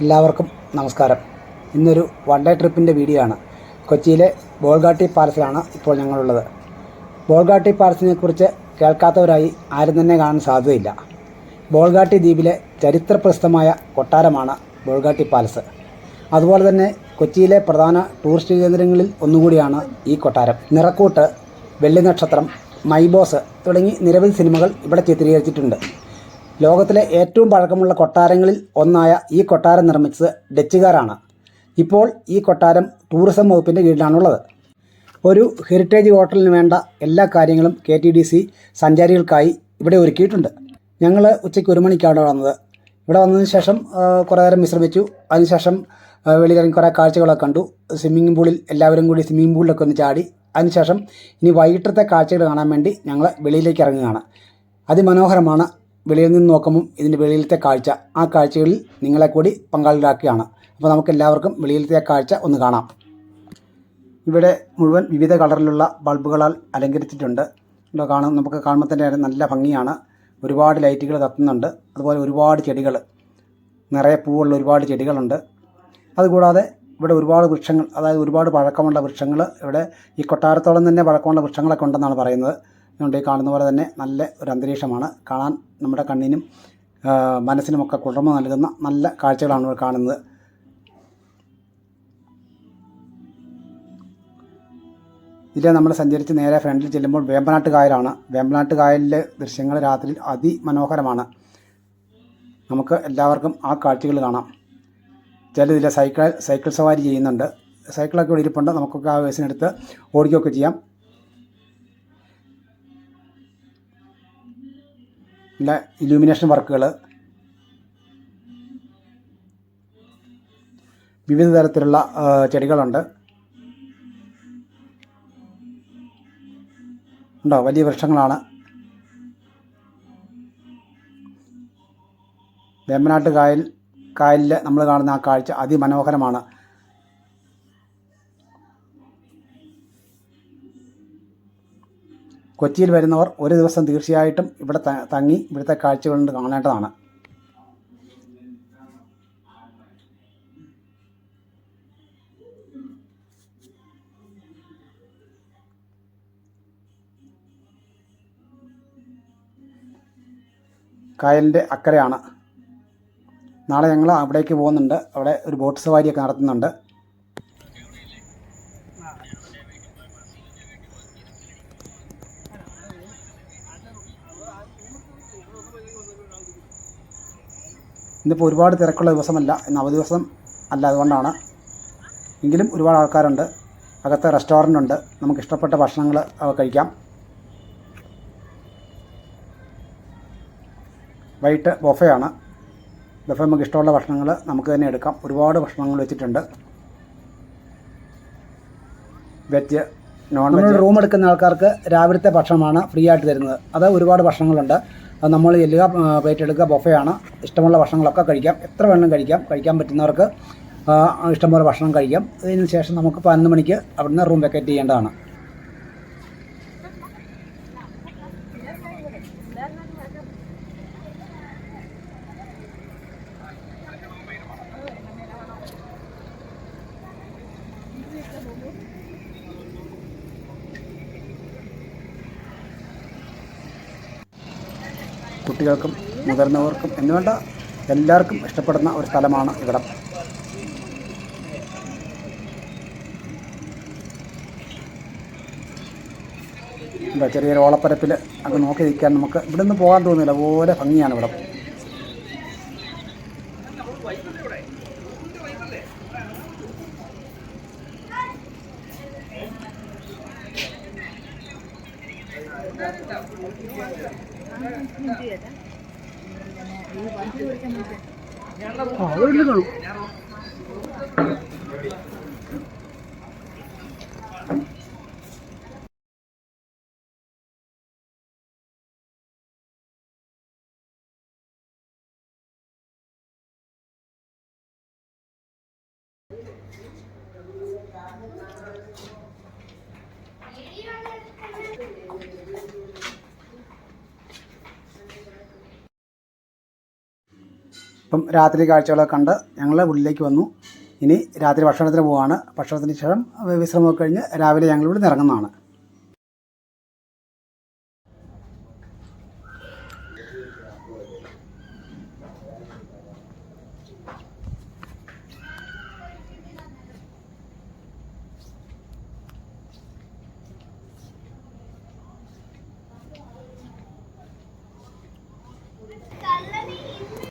എല്ലാവർക്കും നമസ്കാരം. ഇന്നൊരു വൺ ഡേ ട്രിപ്പിന്റെ വീഡിയോ ആണ്. കൊച്ചിയിലെ ബോൾഗാട്ടി പാലസിലാണ് ഇപ്പോൾ ഞങ്ങളുള്ളത്. ബോൾഗാട്ടി പാലസിനെ കുറിച്ച് കേൾക്കാത്തവരായി ആരും തന്നെ കാണാൻ സാധ്യതയില്ല. ബോൾഗാട്ടി ദ്വീപിലെ ചരിത്രപ്രസിദ്ധമായ കൊട്ടാരമാണ് ബോൾഗാട്ടി പാലസ്. അതുപോലെ തന്നെ കൊച്ചിയിലെ പ്രധാന ടൂറിസ്റ്റ് കേന്ദ്രങ്ങളിൽ ഒന്നുകൂടിയാണ് ഈ കൊട്ടാരം. നിറക്കൂട്ട് വെള്ളി നക്ഷത്രം മൈബോസ് തുടങ്ങി നിരവധി സിനിമകൾ ഇവിടെ ചിത്രീകരിച്ചിട്ടുണ്ട്. ലോകത്തിലെ ഏറ്റവും പഴക്കമുള്ള കൊട്ടാരങ്ങളിൽ ഒന്നായ ഈ കൊട്ടാരം നിർമ്മിച്ചത് ഡച്ചുകാരാണ്. ഇപ്പോൾ ഈ കൊട്ടാരം ടൂറിസം വകുപ്പിന്റെ കീഴിലാണുള്ളത്. ഒരു ഹെറിറ്റേജ് ഹോട്ടലിന് വേണ്ട എല്ലാ കാര്യങ്ങളും കെ ടി ഡി സി സഞ്ചാരികൾക്കായി ഇവിടെ ഒരുക്കിയിട്ടുണ്ട്. ഞങ്ങൾ ഉച്ചയ്ക്ക് ഒരു മണിക്കാണ് വന്നത്. ഇവിടെ വന്നതിന് ശേഷം കുറേ നേരം വിശ്രമിച്ചു. അതിനുശേഷം വെളിയിലിറങ്ങി കുറേ കാഴ്ചകളൊക്കെ കണ്ടു. സ്വിമ്മിംഗ് പൂളിൽ എല്ലാവരും കൂടി സ്വിമ്മിംഗ് പൂളിലൊക്കെ ഒന്ന് ചാടി. അതിനുശേഷം ഇനി വൈകിട്ടത്തെ കാഴ്ചകൾ കാണാൻ വേണ്ടി ഞങ്ങൾ വെളിയിലേക്ക് ഇറങ്ങുകയാണ്. അതിമനോഹരമാണ് വെളിയിൽ നിന്ന് നോക്കുമ്പം ഇതിന്റെ വെളിയിലത്തെ കാഴ്ച ആ കാഴ്ചകളിൽ നിങ്ങളെ കൂടി പങ്കാളികളാക്കുകയാണ്. അപ്പോൾ നമുക്ക് എല്ലാവർക്കും വെളിയിലത്തെ കാഴ്ച ഒന്ന് കാണാം. ഇവിടെ മുഴുവൻ വിവിധ കളറിലുള്ള ബൾബുകളാൽ അലങ്കരിച്ചിട്ടുണ്ട്. ഇവിടെ കാണും? നമുക്ക് കാണുമ്പോൾ തന്നെ നല്ല ഭംഗിയാണ്. ഒരുപാട് ലൈറ്റുകൾ കത്തുന്നുണ്ട്. അതുപോലെ ഒരുപാട് ചെടികൾ നിറയെ പൂവുള്ള ഒരുപാട് ചെടികളുണ്ട്. അതുകൂടാതെ ഇവിടെ ഒരുപാട് വൃക്ഷങ്ങൾ അതായത് ഒരുപാട് പഴക്കമുള്ള വൃക്ഷങ്ങൾ ഇവിടെ ഈ കൊട്ടാരത്തോളം തന്നെ പഴക്കമുള്ള വൃക്ഷങ്ങളൊക്കെ ഉണ്ടെന്നാണ് പറയുന്നത്. അതുകൊണ്ട് ഈ കാണുന്ന പോലെ തന്നെ നല്ല ഒരു അന്തരീക്ഷമാണ്. കാണാൻ നമ്മുടെ കണ്ണിനും മനസ്സിനുമൊക്കെ കുളിർമ നൽകുന്ന നല്ല കാഴ്ചകളാണ് ഇവിടെ കാണുന്നത്. ഇതിലെ നമ്മൾ സഞ്ചരിച്ച് നേരെ ഫ്രണ്ടിൽ ചെല്ലുമ്പോൾ വേമ്പനാട്ട് കായലാണ് വേമ്പനാട്ട് കായലിലെ ദൃശ്യങ്ങൾ രാത്രിയിൽ അതിമനോഹരമാണ്. നമുക്ക് എല്ലാവർക്കും ആ കാഴ്ചകൾ കാണാം. ചില ഇതിലെ സൈക്കിൾ സൈക്കിൾ സവാരി ചെയ്യുന്നുണ്ട്. സൈക്കിളൊക്കെ ഇവിടെ ഇരിപ്പുണ്ട്. നമുക്കൊക്കെ ആ വേസിനെടുത്ത് ഓടിക്കുകയൊക്കെ ചെയ്യാം. നല്ല ഇലൂമിനേഷൻ വർക്കുകൾ വിവിധ തരത്തിലുള്ള ചെടികളുണ്ട്. ഉണ്ടോ? വലിയ വൃക്ഷങ്ങളാണ്. വേമ്പനാട്ട് കായൽ കായലിൽ നമ്മൾ കാണുന്ന ആ കാഴ്ച അതിമനോഹരമാണ്. കൊച്ചിയിൽ വരുന്നവർ ഒരു ദിവസം തീർച്ചയായിട്ടും ഇവിടെ തങ്ങി ഇവിടുത്തെ കാഴ്ചകൾ കാണേണ്ടതാണ്. കായലിന്റെ അക്കരയാണ്. നാളെ ഞങ്ങൾ അവിടേക്ക് പോകുന്നുണ്ട്. അവിടെ ഒരു ബോട്ട് സവാരിയൊക്കെ നടത്തുന്നുണ്ട്. ഇന്നിപ്പോൾ ഒരുപാട് തിരക്കുള്ള ദിവസമല്ല ഇന്ന് അവധി ദിവസം അല്ല അതുകൊണ്ടാണ്. എങ്കിലും ഒരുപാട് ആൾക്കാരുണ്ട്. അകത്ത് റെസ്റ്റോറന്റ് ഉണ്ട് നമുക്ക് ഇഷ്ടപ്പെട്ട ഭക്ഷണങ്ങൾ അവ കഴിക്കാം. വൈകിട്ട് ബൊഫയാണ്. ബൊഫ നമുക്ക് ഇഷ്ടമുള്ള ഭക്ഷണങ്ങൾ നമുക്ക് തന്നെ എടുക്കാം. ഒരുപാട് ഭക്ഷണങ്ങൾ വെച്ചിട്ടുണ്ട്. വെജ് വെജ് റൂം എടുക്കുന്ന ആൾക്കാർക്ക് രാവിലത്തെ ഭക്ഷണമാണ് ഫ്രീ ആയിട്ട് തരുന്നത്. അത് ഒരുപാട് ഭക്ഷണങ്ങളുണ്ട്. അത് നമ്മൾ ചെല്ലുക പ്ലേറ്റ് എടുക്കുക ബൊഫയാണ് ഇഷ്ടമുള്ള ഭക്ഷണങ്ങളൊക്കെ കഴിക്കാം. എത്ര വേണം കഴിക്കാം. കഴിക്കാൻ പറ്റുന്നവർക്ക് ഇഷ്ടംപോലെ ഭക്ഷണം കഴിക്കാം. അതിന് ശേഷം നമുക്ക് പതിനൊന്ന് മണിക്ക് അവിടുന്ന് റൂം വെക്കേറ്റ് ചെയ്യേണ്ടതാണ്. കുട്ടികൾക്കും മുതിർന്നവർക്കും എന്നുവേണ്ട എല്ലാവർക്കും ഇഷ്ടപ്പെടുന്ന ഒരു സ്ഥലമാണ് ഇവിടം. എന്താ ചെറിയൊരു ഓളപ്പരപ്പിൽ അങ്ങ് നോക്കി നിൽക്കാൻ നമുക്ക് ഇവിടെ നിന്ന് പോകാൻ തോന്നുന്നില്ല പോലെ ഭംഗിയാണ് ഇവിടെ. ആ അവിടെ കാണും. ഇപ്പം രാത്രി കാഴ്ചകളൊക്കെ കണ്ട് ഞങ്ങൾ ഉള്ളിലേക്ക് വന്നു. ഇനി രാത്രി ഭക്ഷണത്തിന് പോവാണ്. ഭക്ഷണത്തിന് ശേഷം വിശ്രമമൊക്കെ കഴിഞ്ഞ് രാവിലെ ഞങ്ങൾ ഇവിടെ നിന്ന് ഇറങ്ങുന്നതാണ്.